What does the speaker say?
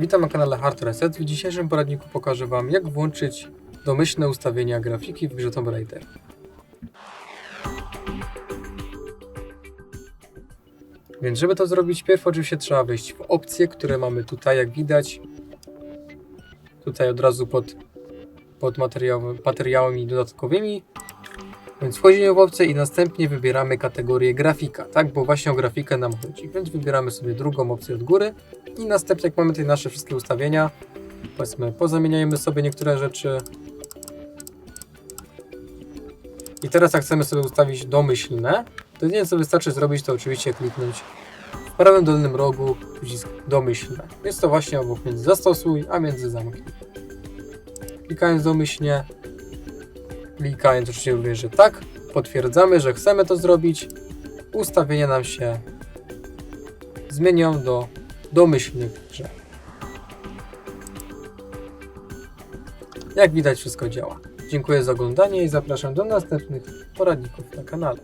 Witam na kanale Hard Reset. W dzisiejszym poradniku pokażę Wam, jak włączyć domyślne ustawienia grafiki w grze Tomb Raider. Więc żeby to zrobić, pierw oczywiście trzeba wejść w opcje, które mamy tutaj, jak widać. Tutaj od razu pod, pod materiałami, materiałami dodatkowymi. Więc wchodzimy w opcję i następnie wybieramy kategorię grafika, tak? Bo właśnie o grafikę nam chodzi. Więc wybieramy sobie drugą opcję od góry i następnie jak mamy tutaj nasze wszystkie ustawienia, powiedzmy pozamieniajmy sobie niektóre rzeczy. I teraz jak chcemy sobie ustawić domyślne, to jedynie co wystarczy zrobić to oczywiście kliknąć w prawym dolnym rogu przycisk domyślne. Jest to właśnie obok między zastosuj, a między zamknij. Klikając domyślnie, klikając oczywiście również, że tak, potwierdzamy, że chcemy to zrobić, ustawienia nam się zmienią do domyślnych grze. Jak widać wszystko działa. Dziękuję za oglądanie i zapraszam do następnych poradników na kanale.